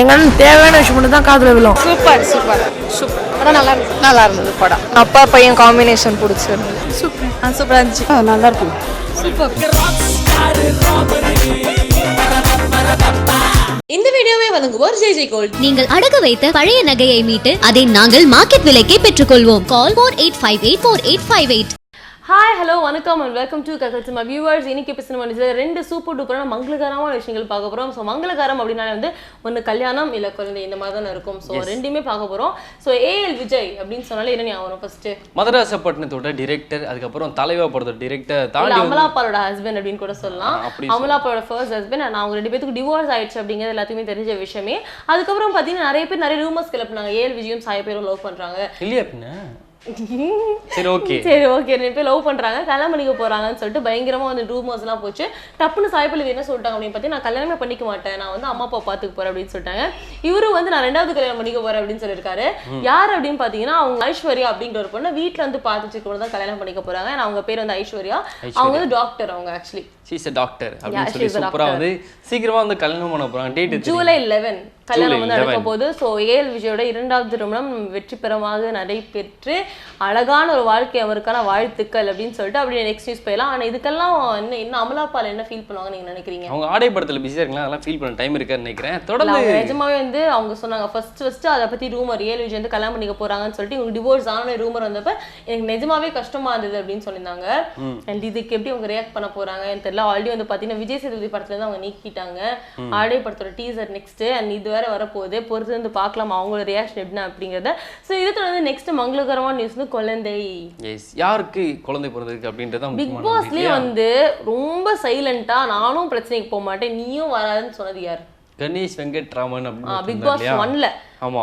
எங்க அண்ணன் தேவையான விஷயம் மட்டும் தான் காதுல விழும். Super super super. படம் நல்லா இருந்துச்சு நல்லா இருந்தது படம். அப்பா பையன் காம்பினேஷன் பிடிச்சிருந்தது. சூப்பர். சூப்பராக இருந்துச்சு. நல்லா இருக்கும் இந்த வீடியோவை வழங்குவோர் ஜெய் ஜெய் கோல்ட். நீங்கள் அடகு வைத்த பழைய நகையை மீட்டு அதை நாங்கள் மார்க்கெட் விலைக்கே பெற்றுக்கொள்வோம். Call four eight five eight four eight five eight hi hello வணக்கம் அண்ட் வெல்கம் டு கக்கட்சிமா வியூவர்ஸ் இன்னைக்கு வந்து ரெண்டு சூப்பர் டூப்பரான மங்களகரமான விஷயங்கள் பார்க்க போகிறோம் ஸோ மங்களகரம் அப்படின்னாலே வந்து ஒன்று கல்யாணம் இல்லை குழந்தை இந்த மாதிரி தானே இருக்கும். ஸோ ரெண்டுமே பார்க்க போகிறோம் ஸோ ஏஎல் விஜய் அப்படின்னு சொன்னாலே என்ன ஞாபகம் ஃபர்ஸ்ட் மதராசப்பட்டினத்தோட டிரெக்டர் அதுக்கப்புறம் தலைவா படத்தோட டிரெக்டர் தாண்டி அமலாப்பாலோட ஹஸ்பண்ட் அப்படின்னு கூட சொல்லலாம். அமலாப்பாலோட ஃபர்ஸ்ட் ஹஸ்பண்ட் அண்ட் அவங்க ரெண்டு பேத்துக்கு டிவோர்ஸ் ஆயிடுச்சு அப்படிங்கிறது எல்லாத்துக்குமே தெரிஞ்ச விஷயமே. அதுக்கப்புறம் பார்த்தீங்கன்னா நிறைய பேர் நிறைய ரூமர்ஸ் கிளப்புனாங்க. ஏஎல் விஜயும் சாய பேரும் லவ் பண்றாங்க. இல்லையா பின்ன? சரி ஓகே சரி ஓகே ரெண்டு பேர் லவ் பண்றாங்க கல்யாணம் பண்ணிக்க போறாங்கன்னு சொல்லிட்டு பயங்கரமா வந்து ரூமர்ஸ் எல்லாம் போச்சு. டப்புன்னு சாய்ப்பள்ளி என்ன சொல்லிட்டாங்க அப்படின்னு பார்த்தீங்கன்னா நான் கல்யாணமே பண்ணிக்க மாட்டேன். நான் வந்து அம்மா அப்பா பாத்துக்க போறேன் அப்படின்னு சொல்லிட்டாங்க. இவரும் வந்து நான் ரெண்டாவது கல்யாணம் பண்ணிக்க போறேன் அப்படின்னு சொல்லியிருக்காரு. யார் அப்படின்னு பார்த்தீங்கன்னா அவங்க ஐஸ்வர்யா அப்படிங்கிற ஒரு பொண்ணு வீட்ல வந்து பார்த்துட்டு கூட தான் கல்யாணம் பண்ணிக்க போறாங்க. அவங்க பேர் வந்து ஐஸ்வர்யா. அவங்க வந்து டாக்டர் அவங்க ஆக்சுவலி சீஸ் டாக்டர் அப்படின்னு சொல்லி she's a சூப்பரா doctor. வந்து சீக்கிரமா வந்து கல்யாணம் பண்ண போறாங்க. டேட் ஜூலை லெவன் கல்யாணம் வந்து 11. நடக்க போகுது. ஸோ ஏஎல் விஜயோட இரண்டாவது திருமணம் வெற்றி பெறமாக நடைபெற்று அழகான ஒரு வாழ்க்கை அவருக்கான வாழ்த்துக்கள் அப்படின்னு சொல்லிட்டு அப்படியே நெக்ஸ்ட் நியூஸ் போயிடலாம். ஆனா இதுக்கெல்லாம் என்ன இன்னும் அமலாப்பால் என்ன ஃபீல் பண்ணுவாங்க நீங்க நினைக்கிறீங்க? அவங்க ஆடை படத்துல பிஸியா இருக்கலாம். அதெல்லாம் ஃபீல் பண்ண டைம் இருக்கான்னு நினைக்கிறேன். தொடர்ந்து நிஜமாவே வந்து அவங்க சொன்னாங்க ஃபர்ஸ்ட் ஃபர்ஸ்ட் அதை பத்தி ரூமர் ஏழு விஜய் வந்து கல்யாணம் பண்ணிக்க போறாங்கன்னு சொல்லிட்டு இவங்க டிவோர்ஸ் ஆன ரூமர் வந்தப்ப எனக்கு நிஜமாவே கஷ்டமா இருந்தது அப்படின்னு சொல்லியிருந்தாங்க. அண்ட் இதுக்கு எப்படி அவங்க ரியாக்ட் பண்ண போறாங்கன்னு தெரியல. ஆல்ரெடி வந்து பாத்தீங்கன்னா விஜய் சேதுபதி படத்துல இருந்து அவங்க நீக்கிட்டாங்க. ஆடை படத்தோட டீசர் நெக்ஸ்ட் அண்ட் இது வேற வரப்போகுது. பொறுத்து வந்து பார்க்கலாம் அவங்களோட ரியாக்ஷன் எப்படி அப்படிங்கறத. ஸோ இதை தொடர்ந்து நெக்ஸ்ட் மங்களகரமான நியூஸ் வந்து குழந்தை. எஸ் யாருக்கு குழந்தை பிறந்திருக்கு அப்படின்றத பிக் பாஸ்லயே வந்து ரொம்ப சைலண்டா நானும் பிரச்சனைக்கு போக மாட்டேன். நீயும் வராதுன்னு சொன்னது யார்? Ganesh Venkat Raman big boss? ஒன்ல.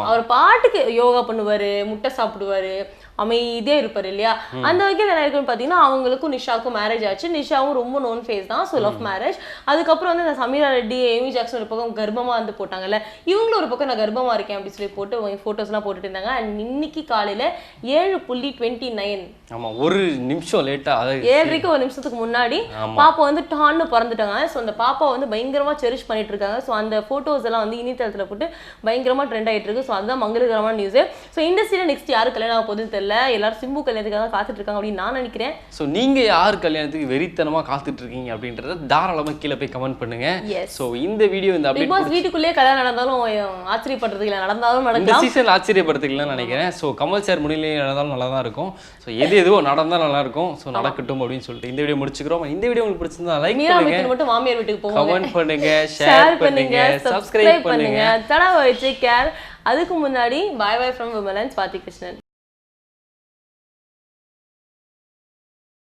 அவர் பாட்டுக்கு யோகா பண்ணுவாரு முட்டை சாப்பிடுவாரு அமைதியா இருப்பாரு இல்லையா? அந்த வகையில் என்ன இருக்குன்னு பார்த்தீங்கன்னா அவங்களுக்கும் நிஷாவுக்கும் மேரேஜ் ஆச்சு. நிஷாவும் ரொம்ப நோன் ஃபேஸ் தான் ஸோ லவ் மேரேஜ் அதுக்கப்புறம் வந்து இந்த சமீரா ரெட்டி ஏமி ஜாக்சன் ஒரு பக்கம் கர்ப்பமா வந்து போட்டாங்கல்ல இவங்களும் ஒரு பக்கம் நான் கர்ப்பமா இருக்கேன் அப்படின்னு சொல்லி போட்டு ஃபோட்டோஸ்லாம் போட்டுட்டு இருந்தாங்க. அண்ட் இன்னைக்கு காலையில ஏழு புள்ளி டுவெண்ட்டி நைன் ஆமா ஒரு நிமிஷம் லேட்டா அதாவது ஏழரைக்கு ஒரு நிமிஷத்துக்கு முன்னாடி. பாப்பா வந்து டான்னு பிறந்துட்டாங்க. ஸோ அந்த பாப்பா வந்து பயங்கரமா செரிஷ் பண்ணிட்டு இருக்காங்க. ஸோ அந்த போட்டோஸ் எல்லாம் வந்து இணையதளத்துல போட்டு பயங்கரமா ட்ரெண்ட் ஆயிட்டு இருக்கு. ஸோ அதுதான் மங்களகரமான நியூஸ் ஸோ இண்டஸ்ட்ரியில நெக்ஸ்ட் யாரு கல்யாணம் ஆக போகுதுன்னு தெரியல. எல்லாரும் சிம்பு கல்யாணத்துக்காக தான் காத்துட்டு இருக்காங்க அப்படின்னு நான் நினைக்கிறேன். ஸோ நீங்க யார் கல்யாணத்துக்கு வெறித்தனமா காத்துட்டு இருக்கீங்க அப்படின்றத தாராளமா கீழே போய் கமெண்ட் பண்ணுங்க. ஸோ இந்த வீடியோ இந்த பிக் பாஸ் வீட்டுக்குள்ளேயே கல்யாணம் நடந்தாலும் ஆச்சரியப்படுறதுக்கு இல்லை நடந்தாலும் இந்த நடக்கலாம் சீசன் ஆச்சரியப்படுத்திக்கலாம்னு நினைக்கிறேன். ஸோ கமல் சார் முடியலையே நடந்தாலும் நல்லா தான் இருக்கும். ஸோ எது எதுவோ நடந்தால் நல்லா இருக்கும் ஸோ நடக்கட்டும் அப்படின்னு சொல்லிட்டு இந்த வீடியோ முடிச்சுக்கிறோம். இந்த வீடியோ உங்களுக்கு பிடிச்சிருந்தா லைக் பண்ணுங்க. மட்டும் மாமியார் வீட்டுக்கு போவாங்க கமெண்ட் பண்ணுங்க ஷேர் பண்ணுங்க சப்ஸ்கிரைப் பண்ணுங்க. தடவை வச்சு கேர் அதுக்கு முன்னாடி பாய் பாய் ஃப்ரம் விமலன்ஸ் பாத்தி கிருஷ்ணன்